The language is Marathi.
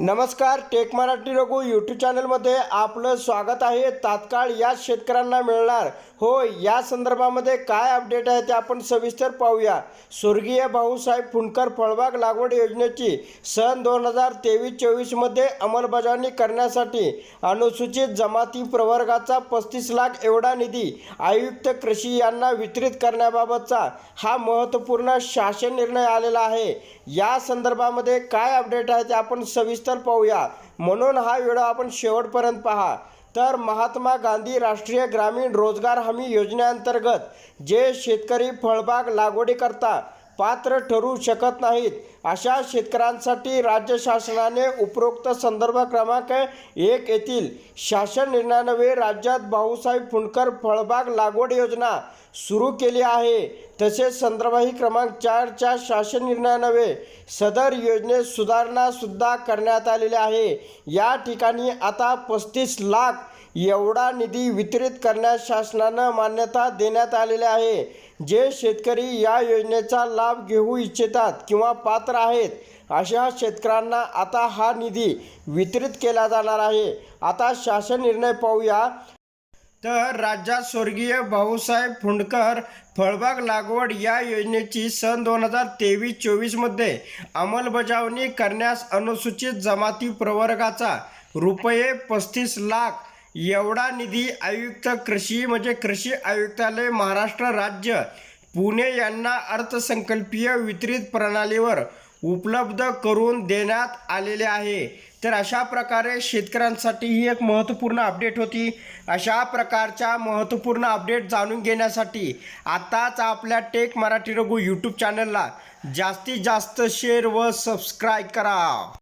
नमस्कार टेक मराठी रघु यूट्यूब चॅनलमध्ये आपलं स्वागत आहे. तात्काळ या शेतकऱ्यांना मिळणार. हो या संदर्भामध्ये काय अपडेट आहे ते आपण सविस्तर पाहूया. स्वर्गीय भाऊसाहेब फुंडकर फळबाग लागवड योजनेची सन दोन हजार तेवीस चोवीसमध्ये अंमलबजावणी करण्यासाठी अनुसूचित जमाती प्रवर्गाचा पस्तीस लाख एवढा निधी आयुक्त कृषी यांना वितरित करण्याबाबतचा हा महत्त्वपूर्ण शासन निर्णय आलेला आहे. या संदर्भामध्ये काय अपडेट आहे ते आपण सविस्तर पाहूया. म्हणून हा व्हिडिओ आपण शेवटपर्यंत पहा. तर महात्मा गांधी राष्ट्रीय ग्रामीण रोजगार हमी योजनेअंतर्गत जे शेतकरी फळबाग लागवडीकरता पात्र ठरू शकत नाहीत अशा शेतकऱ्यांसाठी राज्य शासनाने उपरोक्त संदर्भ क्रमांक एक येथील शासन निर्णयानवे राज्यात भाऊसाहेब फुंडकर फळबाग लागवड योजना सुरू केली आहे. तसेच संदर्भही क्रमांक चारच्या शासन निर्णयानवे सदर योजनेत सुधारणासुद्धा करण्यात आलेली आहे. या ठिकाणी आता पस्तीस लाख एवढा निधी वितरित करण्यास शासनानं मान्यता देण्यात आलेली आहे. जे शेतकरी या योजनेचा लाभ घेऊ इच्छितात किंवा पात्र आहेत अशा शेतकऱ्यांना आता हा निधी वितरित केला जाणार आहे. आता शासन निर्णय पाहूया. तर राज्यात स्वर्गीय भाऊसाहेब फुंडकर फळबाग लागवड या योजनेची सन दोन हजार तेवीस चोवीसमध्ये अंमलबजावणी करण्यास अनुसूचित जमाती प्रवर्गाचा रुपये पस्तीस लाख एवढा निधी आयुक्त कृषी म्हणजे कृषी आयुक्तालय महाराष्ट्र राज्य पुणे यांना अर्थसंकल्पीय वितरित प्रणालीवर उपलब्ध करून देण्यात आलेले आहे. तर अशा प्रकारे शेतकऱ्यांसाठी ही एक महत्त्वपूर्ण अपडेट होती. अशा प्रकारच्या महत्त्वपूर्ण अपडेट जाणून घेण्यासाठी आत्ताच आपल्या टेक मराठी रघु यूट्यूब चॅनलला जास्तीत जास्त शेअर व सबस्क्राईब करा.